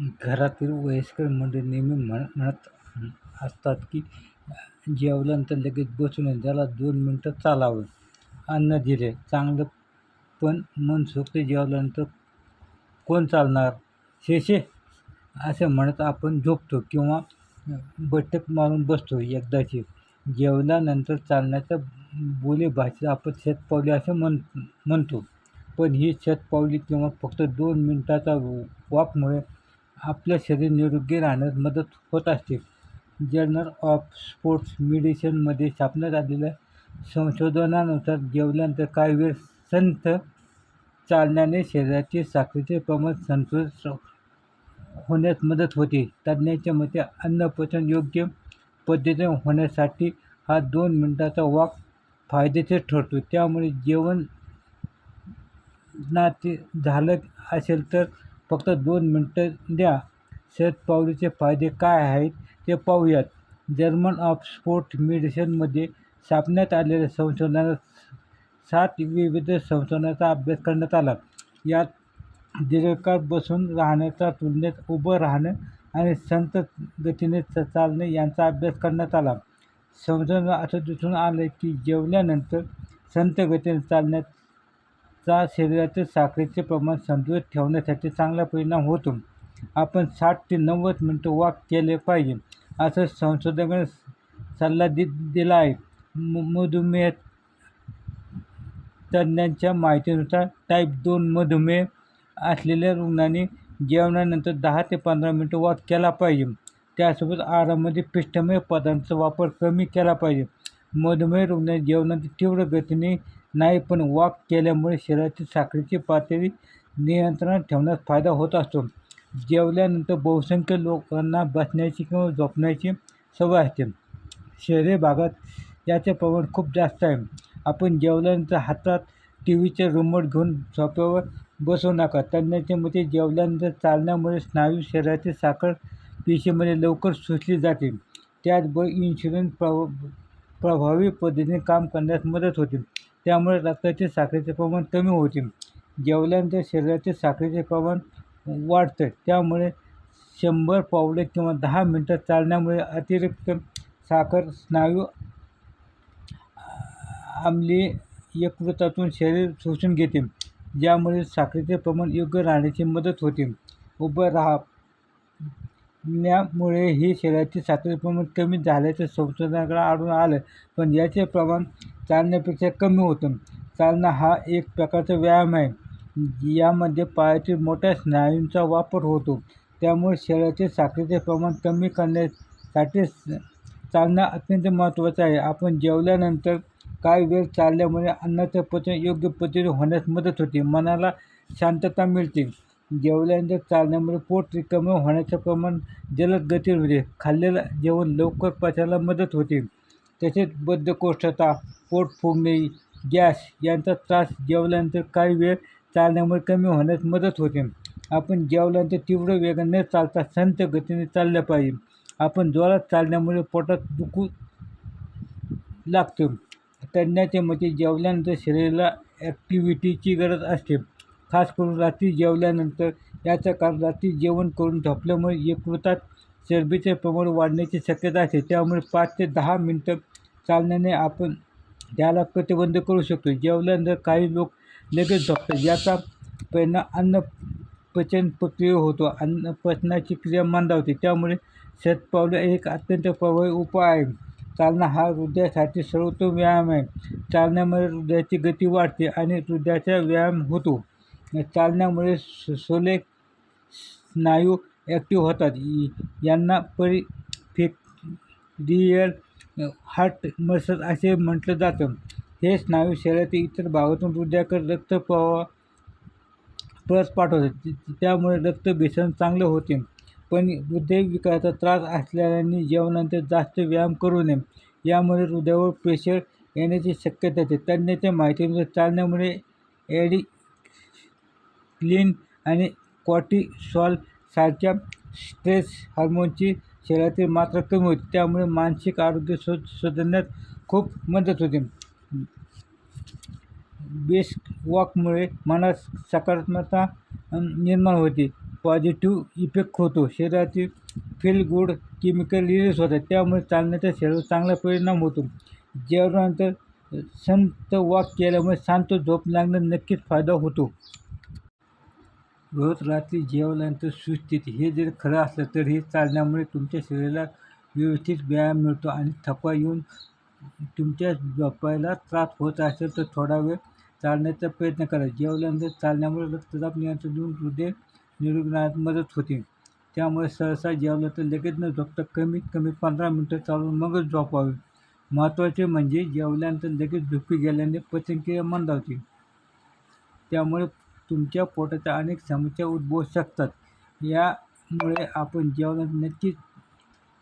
घरातील वयस्कर मंडळी नेहमी म्हण म्हणत असतात की जेवल्यानंतर लगेच बसू नये त्याला दोन मिनटं चालावं. अन्न दिले. चांगलं पण मन मनसोक्त जेवल्यानंतर कोण चालणार? शे शे असे म्हणत आपण झोपतो किंवा बैठक मारून बसतो एकदाची. जेवल्यानंतर चालण्याच्या बोलीभाषेत आपण शतपावली असं म्हण म्हणतो. पण ही शतपावली किंवा फक्त दोन मिनटाचा वॉकमुळे आपलं शरीर निरोगी राहण्यास मदत होत असते. जर्नल ऑफ स्पोर्ट्स मेडिसिनमध्ये छापण्यात आलेल्या संशोधनानुसार जेवल्यानंतर काही वेळ संथ चालण्याने शरीराचे साखरेचे प्रमाण संतुलित होण्यास मदत होते. तज्ज्ञांच्या मते अन्नपचन योग्य पद्धतीने होण्यासाठी हा दोन मिनटाचा वॉक फायदेशीर ठरतो. त्यामुळे जेवण नाते झालं असेल तर फक्त दोन मिनटं द्या. शतपावलीचे फायदे काय आहेत ते पाहूयात. जर्मन ऑफ स्पोर्ट मेडिसिनमध्ये छापण्यात आलेल्या संशोधनात सात विविध संशोधनाचा अभ्यास करण्यात आला. यात दीर्घकाळ बसून राहण्याच्या तुलनेत उभं राहणं आणि संत गतीने चालणे यांचा अभ्यास करण्यात आला. संशोधन असं दिसून आलं की जेवल्यानंतर संत गतीने चालण्यात चा शरीरातील साखरेचे प्रमाण संतुलित ठेवण्यासाठी चांगला परिणाम होतो. आपण साठ ते नव्वद मिनटं वॉक केले पाहिजे असं संशोधकाने सल्ला दि दिला आहे. मधुमेह तज्ज्ञांच्या माहितीनुसार टाईप दोन मधुमेह असलेल्या रुग्णांनी जेवणानंतर दहा ते पंधरा मिनटं वॉक केला पाहिजे. त्यासोबत आहारामध्ये पिष्टमय पदार्थांचा वापर कमी केला पाहिजे. मधुमेह रुग्ण जेवणाची तीव्र गतीने नाही पण वॉक केल्यामुळे शरीरातील साखरेची पातळी नियंत्रणात ठेवण्यास फायदा होत असतो. जेवल्यानंतर बहुसंख्य लोकांना बसण्याची किंवा झोपण्याची सवय असते. शहरी भागात याचे प्रमाण खूप जास्त आहे. आपण जेवल्यानंतर हातात टी व्हीचे रिमोट घेऊन सोप्यावर बसवू नका. तज्ज्ञांच्या मते जेवल्यानंतर चालण्यामुळे स्नायू शरीरातील साखर पेशीमध्ये लवकर शोषली जाते. त्याचबरोबर इन्शुरन्स प्रव प्रभावी पद्धतीने काम करण्यास मदत होते. त्यामुळे रक्ताचे साखरेचे प्रमाण कमी होते. जेवल्यानंतर शरीराचे साखरेचे प्रमाण वाढतं. त्यामुळे शंभर पावले किंवा दहा मिनटं चालण्यामुळे अतिरिक्त साखर स्नायू आम्लीय यकृतातून शरीर शोषून घेते ज्यामुळे साखरेचे प्रमाण योग्य राहण्याची मदत होते. उभं राहा. न्यामुळे हे शरीराचे साखरेचे प्रमाण कमी झाल्याचं संशोधनाकडे आढळून आलं. पण याचे प्रमाण चालण्यापेक्षा कमी होतं. चालणं हा एक प्रकारचा व्यायाम आहे. यामध्ये पायातील मोठ्या स्नायूंचा वापर होतो. त्यामुळे शरीराचे साखरेचे प्रमाण कमी करण्यासाठी चालणं अत्यंत महत्त्वाचं आहे. आपण जेवल्यानंतर काही वेळ चालल्यामुळे अन्नाचं पचन योग्य पद्धतीने होण्यास मदत होते. मनाला शांतता मिळते. जेवल्यानंतर चालण्यामुळे पोट रिकामं होण्याचं प्रमाण जलद गती होते खाल्लेलं जेवण लवकर पचायला मदत होते. तसेच बद्धकोष्ठता पोट फुगणे गॅस यांचा त्रास जेवल्यानंतर काही वेळ चालण्यामुळे कमी होण्यास मदत होते. आपण जेवल्यानंतर तीव्र वेगाने न चालता संथ गतीने चाललं पाहिजे. आपण जोरात चालण्यामुळे पोटात दुखू लागतो. तज्ज्ञाच्या मते जेवल्यानंतर शरीराला ॲक्टिव्हिटीची गरज असते. खास करून रात्री जेवल्यानंतर याचं कारण रात्री जेवण करून झोपल्यामुळे यकृतात चरबीचे प्रमाण वाढण्याची शक्यता असते. त्यामुळे पाच ते दहा मिनटं चालण्याने आपण त्याला प्रतिबंध करू शकतो. जेवल्यानंतर काही लोक लगेच झोपतात. याचा परिणाम अन्न पचन प्रक्रिया होतो. अन्न पचनाची क्रिया मंदावते त्यामुळे शतपावलं एक अत्यंत प्रभावी उपाय आहे. चालणं हा हृदयासाठी सर्वोत्तम व्यायाम आहे. चालण्यामुळे हृदयाची गती वाढते आणि हृदयाचा व्यायाम होतो. चालण्यामुळे सोले स्नायू ॲक्टिव्ह होतात. यांना परिफेक्रियल हार्ट मसल असे म्हटलं जातं. हे स्नायू शरीरातील इतर भागातून हृदयाकडे रक्त प्रवाह परत पाठवतात. त्यामुळे रक्त बेसन चांगलं होते. पण हृदयविकाराचा त्रास असल्याने जेवणानंतर जास्त व्यायाम करू नये. यामुळे हृदयावर प्रेशर येण्याची शक्यता असते तज्ज्ञाच्या माहितीनुसार चालण्यामुळे ॲडी क्लीन आणि कॉर्टिसॉल सारख्या स्ट्रेस हार्मोनची शरीरातील मात्रा कमी होते. त्यामुळे मानसिक आरोग्य सु सुधारण्यात खूप मदत होते. बेस्ट वॉकमुळे मनात सकारात्मकता निर्माण होते. पॉझिटिव्ह इफेक्ट होतो. शरीरातील फील गुड केमिकल रिलीज होतात. त्यामुळे चालण्याचा शरीरावर चांगला परिणाम होतो. जेवणानंतर संत वॉक केल्यामुळे शांत झोप लागण्यास नक्कीच फायदा होतो. रोज रात्री जेवल्यानंतर सुस्थित. हे जर खरं असलं तरी चालण्यामुळे तुमच्या शरीराला व्यवस्थित व्यायाम मिळतो आणि थकवा येऊन तुमच्या झोपायला त्रास होत असेल तर थोडा वेळ चालण्याचा प्रयत्न करा. जेवल्यानंतर चालण्यामुळे रक्तदाब नियंत्रण देऊन हृदय निरोगी मदत होते. त्यामुळे सहसा जेवलं तर लगेच न झोपता कमीत कमी पंधरा मिनटं चालून मगच झोपावे. महत्त्वाचे म्हणजे जेवल्यानंतर लगेच झोपी गेल्याने पचनक्रिया मंदावते त्यामुळे तुमच्या पोटाच्या अनेक समस्या उद्भवू शकतात. यामुळे आपण जेवणात नक्कीच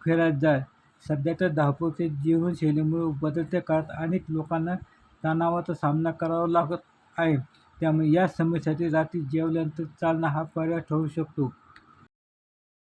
फिरायला जा सध्याच्या धावपळीच्या जीवनशैलीमुळे बदलत्या काळात अनेक लोकांना तणावाचा सामना करावा लागत आहे. त्यामुळे या समस्येसाठी रात्री जेवल्यानंतर चालणं हा पर्याय ठरू शकतो.